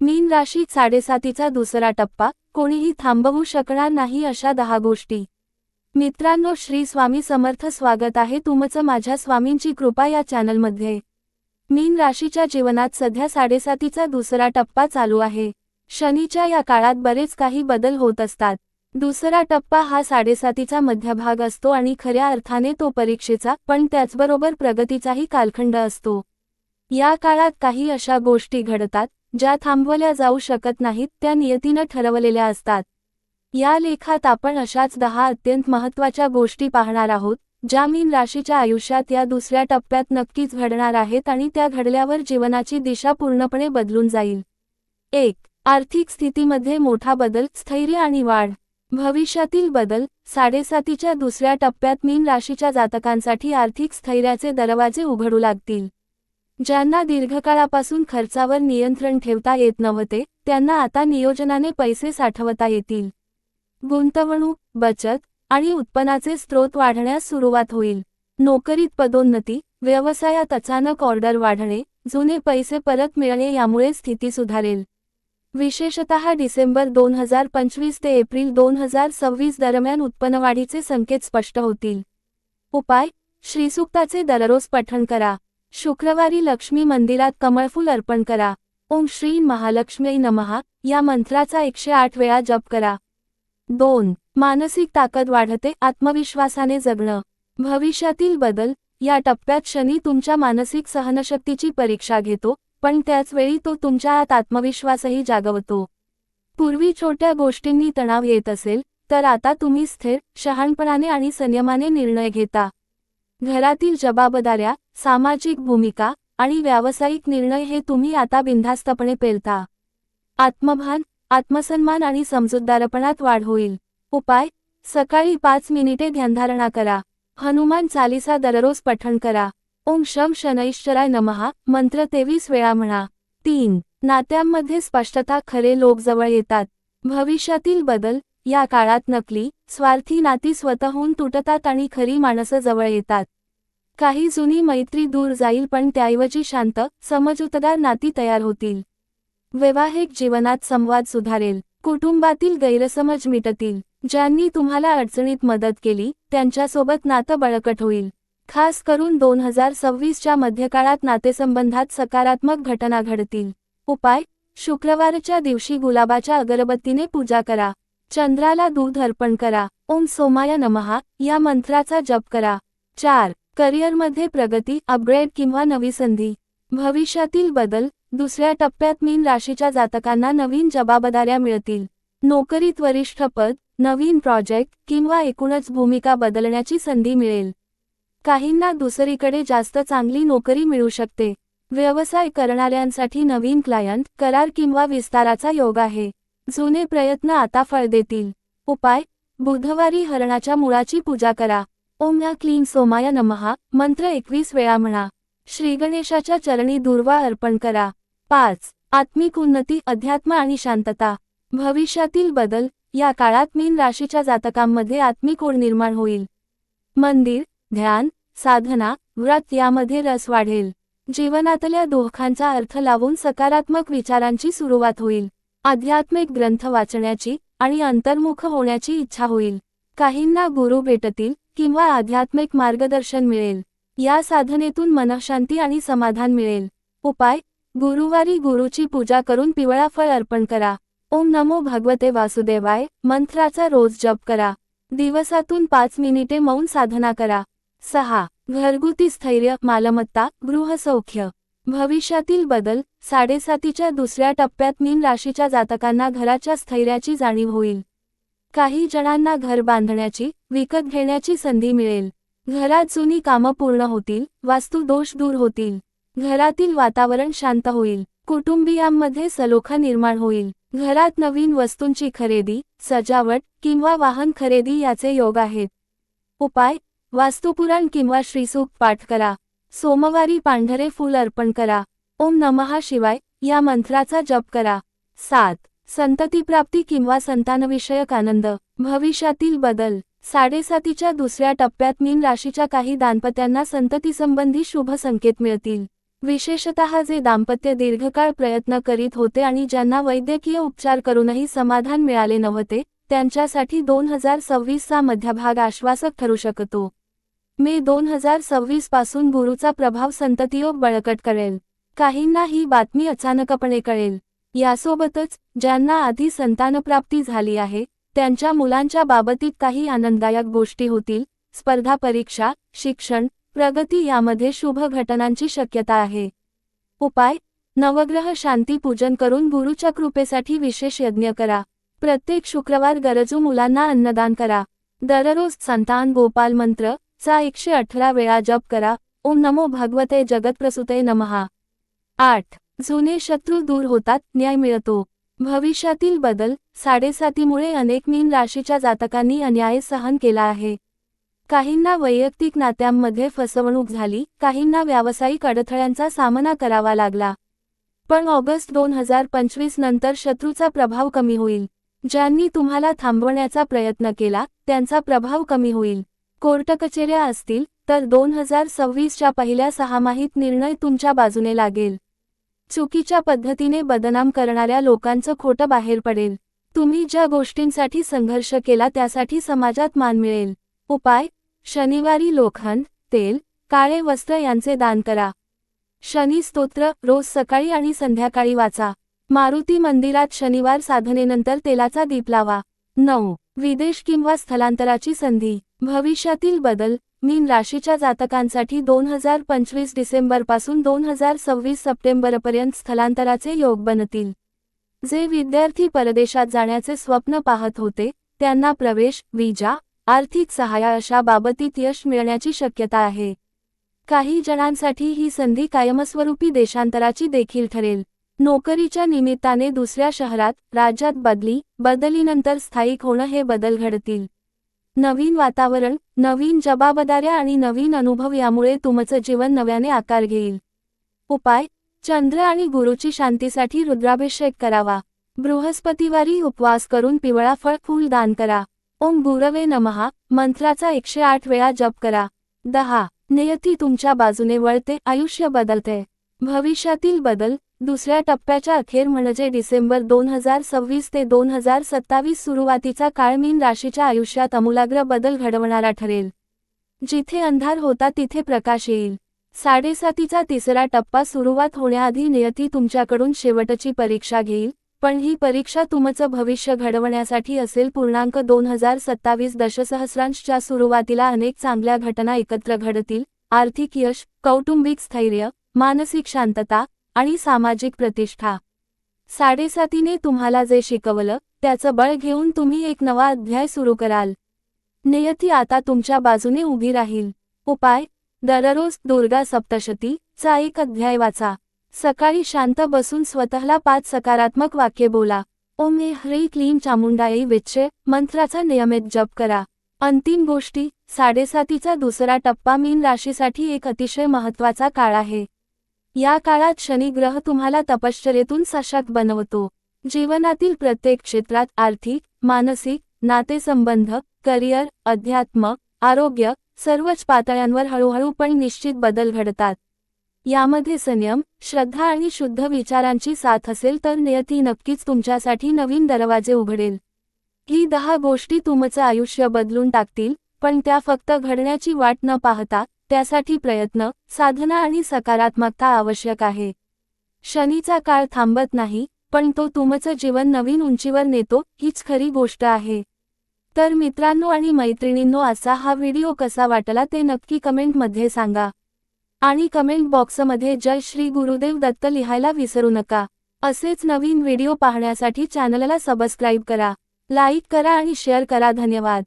मीन राशीत साडेसातीचा दुसरा टप्पा. कोणीही थांबवू शकणार नाही अशा दहा गोष्टी. मित्रांनो श्री स्वामी समर्थ स्वागत आहे तुमचं माझ्या स्वामींची कृपा या चॅनलमध्ये. मीन राशीच्या जीवनात सध्या साडेसातीचा दुसरा टप्पा चालू आहे. शनीच्या या काळात बरेच काही बदल होत असतात. दुसरा टप्पा हा साडेसातीचा मध्यभाग असतो आणि खऱ्या अर्थाने तो परीक्षेचा पण त्याचबरोबर प्रगतीचाही कालखंड असतो. या काळात काही अशा गोष्टी घडतात. ज्या थांबवल्या जाऊ शकत नाहीत त्या नियतीनं ठरवलेल्या असतात. या लेखात आपण अशाच दहा अत्यंत महत्त्वाच्या गोष्टी पाहणार आहोत ज्या मीन राशीच्या आयुष्यात या दुसऱ्या टप्प्यात नक्कीच घडणार आहेत आणि त्या घडल्यावर जीवनाची दिशा पूर्णपणे बदलून जाईल. एक आर्थिक स्थितीमध्ये मोठा बदल स्थैर्य आणि वाढ. भविष्यातील बदल साडेसातीच्या दुसऱ्या टप्प्यात मीन राशीच्या जातकांसाठी आर्थिक स्थैर्याचे दरवाजे उघडू लागतील. ज्यांना दीर्घकाळापासून खर्चावर नियंत्रण ठेवता येत नव्हते त्यांना आता नियोजनाने पैसे साठवता येतील. गुंतवणूक बचत आणि उत्पन्नाचे स्रोत वाढण्यास सुरुवात होईल. नोकरीत पदोन्नती व्यवसायात अचानक ऑर्डर वाढणे जुने पैसे परत मिळणे यामुळे स्थिती सुधारेल. विशेषतः डिसेंबर दोन हजार पंचवीस ते एप्रिल दोन हजार सव्वीस दरम्यान उत्पन्नवाढीचे संकेत स्पष्ट होतील. उपाय श्रीसुक्ताचे दररोज पठण करा. शुक्रवारी लक्ष्मी मंदिरात कमळफूल अर्पण करा. ओम श्री महालक्ष्मी नमहा या मंत्राचा एकशे आठ वेळा जप करा. दोन मानसिक ताकद वाढते आत्मविश्वासाने जगणं. भविष्यातील बदल या टप्प्यात शनी तुमच्या मानसिक सहनशक्तीची परीक्षा घेतो पण त्याचवेळी तो तुमच्या आत आत्मविश्वासही जागवतो. पूर्वी छोट्या गोष्टींनी तणाव येत असेल तर आता तुम्ही स्थिर शहाणपणाने आणि संयमाने निर्णय घेता. घरातील जबाबदाऱ्या सामाजिक भूमिका आणि व्यावसायिक निर्णय हे तुम्ही आता बिनधास्तपणे पेलता. आत्मभान आत्मसन्मान आणि समजूतदारपणात वाढ होईल. उपाय सकाळी पाच मिनिटे ध्यानधारणा करा. हनुमान चालिसा दररोज पठण करा. ओम शम शनैश्चराय नमहा मंत्र तेवीस वेळा म्हणा. तीन नात्यांमध्ये स्पष्टता खरे लोक जवळ येतात. भविष्यातील बदल या काळात नकली स्वार्थी नाती स्वतःहून तुटतात आणि खरी माणसं जवळ येतात. काही जुनी मैत्री दूर जाईल पण त्याऐवजी शांत समजूतदार नाती तयार होतील. वैवाहिक जीवनात संवाद सुधारेल. कुटुंबातील गैरसमज मिटतील. ज्यांनी तुम्हाला अडचणीत मदत केली त्यांच्यासोबत नातं बळकट होईल. खास करून दोन हजार सव्वीसच्या मध्यकाळात नातेसंबंधात सकारात्मक घटना घडतील. उपाय शुक्रवारच्या दिवशी गुलाबाच्या अगरबत्तीने पूजा करा. चंद्राला दूध अर्पण करा. ओम सोमाया नमहा या मंत्राचा जप करा. चार. करिअरमध्ये प्रगती अपग्रेड किंवा नवी संधी. भविष्यातील बदल दुसऱ्या टप्प्यात मीन राशीच्या जातकांना नवीन जबाबदाऱ्या मिळतील. नोकरीत वरिष्ठ पद नवीन प्रोजेक्ट किंवा एकूणच भूमिका बदलण्याची संधी मिळेल. काहींना दुसरीकडे जास्त चांगली नोकरी मिळू शकते. व्यवसाय करणाऱ्यांसाठी नवीन क्लायंट करार किंवा विस्ताराचा योग आहे. जुने प्रयत्न आता फळ देतील. उपाय बुधवारी हरणाच्या मुळाची पूजा करा. ओम या क्लीन सोमाया नमहा मंत्र एकवीस वेळा म्हणा. श्रीगणेशाच्या चरणी दुर्वा अर्पण करा. पाच आत्मिक उन्नती अध्यात्म आणि शांतता. भविष्यातील बदल या काळात मीन राशीच्या जातकांमध्ये आत्मिक ओढ निर्माण होईल. मंदिर ध्यान साधना व्रत यामध्ये रस वाढेल. जीवनातल्या दोखांचा अर्थ लावून सकारात्मक विचारांची सुरुवात होईल. आध्यात्मिक ग्रंथ वाचण्याची आणि अंतर्मुख होण्याची इच्छा होईल. काहींना गुरु भेटतील किंवा आध्यात्मिक मार्गदर्शन मिळेल. या साधनेतून मनशांती आणि समाधान मिळेल. उपाय गुरुवारी गुरुची पूजा करून पिवळा फळ अर्पण करा. ओम नमो भगवते वासुदेवाय मंत्राचा रोज जप करा. दिवसातून पाच मिनिटे मौन साधना करा. सहा घरगुती स्थैर्य मालमत्ता गृहसौख्य. भविष्यातील बदल साडेसातीच्या दुसऱ्या टप्प्यात मीन राशीच्या जातकांना घराच्या स्थैर्याची जाणीव होईल. काही जणांना घर बांधण्याची विकत घेण्याची संधी मिळेल. घरात जुनी कामं पूर्ण होतील वास्तू दोष दूर होतील. घरातील वातावरण शांत होईल. कुटुंबियांमध्ये सलोखा निर्माण होईल. घरात नवीन वस्तूंची खरेदी सजावट किंवा वाहन खरेदी याचे योग आहेत. उपाय वास्तुपुराण किंवा श्रीसूप पाठ करा. सोमवारी पांढरे फूल अर्पण करा. ओम नमहा शिवाय या मंत्राचा जप करा. सात. संततीप्राप्ती किंवा संतानविषयक आनंद. भविष्यातील बदल. साडेसातीच्या दुसऱ्या टप्प्यात मीन राशीच्या काही दाम्पत्यांना संततीसंबंधी शुभ संकेत मिळतील. विशेषतः जे दाम्पत्य दीर्घकाळ प्रयत्न करीत होते आणि ज्यांना वैद्यकीय उपचार करूनही समाधान मिळाले नव्हते त्यांच्यासाठी दोन हजार सव्वीसचा मध्यभाग आश्वासक ठरू शकतो. मे दोन हजार सव्वीसपासून गुरुचा प्रभाव संततियोग बळकट करेल. काहींना ही बातमी अचानकपणे कळेल. यासोबतच ज्यांना आधी संतानप्राप्ती झाली आहे त्यांच्या मुलांच्या बाबतीत काही आनंददायक गोष्टी होतील. स्पर्धा परीक्षा शिक्षण प्रगती यामध्ये शुभ घटनांची शक्यता आहे. उपाय. नवग्रह शांती पूजन करून गुरुच्या कृपेसाठी विशेष यज्ञ करा. प्रत्येक शुक्रवार गरजू मुलांना अन्नदान करा. दररोज संतान गोपाल मंत्र चा एकशे अठरा वेळा जप करा. ओम नमो भगवते जगतप्रसुते नमहा. आठ. जुने शत्रू दूर होतात न्याय मिळतो. भविष्यातील बदल साडेसातीमुळे अनेक मीन राशीच्या जातकांनी अन्याय सहन केला आहे. काहींना वैयक्तिक नात्यांमध्ये फसवणूक झाली काहींना व्यावसायिक अडथळ्यांचा सामना करावा लागला. पण ऑगस्ट दोन हजार पंचवीस नंतर शत्रूचा प्रभाव कमी होईल. ज्यांनी तुम्हाला थांबवण्याचा प्रयत्न केला त्यांचा प्रभाव कमी होईल. कोर्ट कचेऱ्या असतील तर दोन हजार सव्वीसच्या पहिल्या सहामाहीत निर्णय तुमच्या बाजूने लागेल. चुकीच्या पद्धतीने बदनाम करणाऱ्या लोकांचं खोटं बाहेर पडेल. तुम्ही ज्या गोष्टींसाठी संघर्ष केला त्यासाठी समाजात मान मिळेल. उपाय शनिवारी लोखंड तेल काळे वस्त्र यांचे दान करा. शनी स्तोत्र रोज सकाळी आणि संध्याकाळी वाचा. मारुती मंदिरात शनिवार साधनेनंतर तेलाचा दीप लावा. नऊ विदेश किंवा स्थलांतराची संधी. भविष्यातील बदल मीन राशीच्या जातकांसाठी दोन हजार पंचवीस डिसेंबरपासून दोन हजार सव्वीस सप्टेंबरपर्यंत स्थलांतराचे योग बनतील. जे विद्यार्थी परदेशात जाण्याचे स्वप्न पाहत होते त्यांना प्रवेश विजा आर्थिक सहाय्य अशा बाबतीत यश मिळण्याची शक्यता आहे. काही जणांसाठी ही संधी कायमस्वरूपी देशांतराची देखील ठरेल. नोकरीच्या निमित्ताने दुसऱ्या शहरात राज्यात बदली बदलीनंतर स्थायिक होणं हे बदल घडतील. नवीन वातावरण नवीन जबाबदाऱ्या आणि नवीन अनुभव यामुळे तुमचं जीवन नव्याने आकार घेईल. उपाय चंद्र आणि गुरुची शांतीसाठी रुद्राभिषेक करावा. बृहस्पतिवारी उपवास करून पिवळा फळ फूल दान करा. ओम गुरवे नमहा. मंत्राचा एकशे आठ वेळा जप करा. दहा. नियती तुमच्या बाजूने वळते. आयुष्य बदलते. भविष्यातील बदल दुसऱ्या टप्प्याच्या अखेर म्हणजे डिसेंबर दोन हजार सव्वीस ते दोन हजार सत्तावीस सुरुवातीचा काळ मीन राशीच्या आयुष्यात अमूलाग्र बदल घडवणारा ठरेल. जिथे अंधार होता तिथे प्रकाश येईल. साडेसातीचा तिसरा टप्पा सुरुवात होण्याआधी नियती तुमच्याकडून शेवटची परीक्षा घेईल पण ही परीक्षा तुमचं भविष्य घडवण्यासाठी असेल पूर्णांक दोन हजार सत्तावीस दशसहस्रांशच्या सुरुवातीला अनेक चांगल्या घटना एकत्र घडतील आर्थिक यश कौटुंबिक स्थैर्य मानसिक शांतता आणि सामाजिक प्रतिष्ठा. साडेसातीने तुम्हाला जे शिकवलं त्याचं बळ घेऊन तुम्ही एक नवा अध्याय सुरू कराल. नियती आता तुमच्या बाजूने उभी राहील. उपाय दररोज दुर्गा सप्तशती चा एक अध्याय वाचा. सकाळी शांत बसून स्वतःला पाच सकारात्मक वाक्य बोला. ओम ए ह्री क्लीम चामुंडाई विच्छे मंत्राचा नियमित जप करा. अंतिम गोष्टी साडेसातीचा दुसरा टप्पा मीन राशीसाठी एक अतिशय महत्त्वाचा काळ आहे. या काळात शनिग्रह तुम्हाला तपश्चर्येतून सशक्त बनवतो. जीवनातील प्रत्येक क्षेत्रात आर्थिक मानसिक नातेसंबंध करिअर अध्यात्म आरोग्य सर्वच पातळ्यांवर हळूहळू पण निश्चित बदल घडतात. यामध्ये संयम श्रद्धा आणि शुद्ध विचारांची साथ असेल तर नियती नक्कीच तुमच्यासाठी नवीन दरवाजे उघडेल. ही दहा गोष्टी तुमचं आयुष्य बदलून टाकतील पण त्या फक्त घडण्याची वाट न पाहता त्यासाठी प्रयत्न साधना आणि सकारात्मकता आवश्यक आहे. शनीचा काळ थांबत नाही पण तो तुमचं जीवन नवीन उंचीवर नेतो हीच खरी गोष्ट आहे. तर मित्रांनो आणि मैत्रिणींनो असा हा व्हिडिओ कसा वाटला ते नक्की कमेंटमध्ये सांगा. आणि कमेंट बॉक्समध्ये जय श्री गुरुदेव दत्त लिहायला विसरू नका. असेच नवीन व्हिडिओ पाहण्यासाठी चॅनलला सबस्क्राईब करा लाईक करा आणि शेअर करा. धन्यवाद.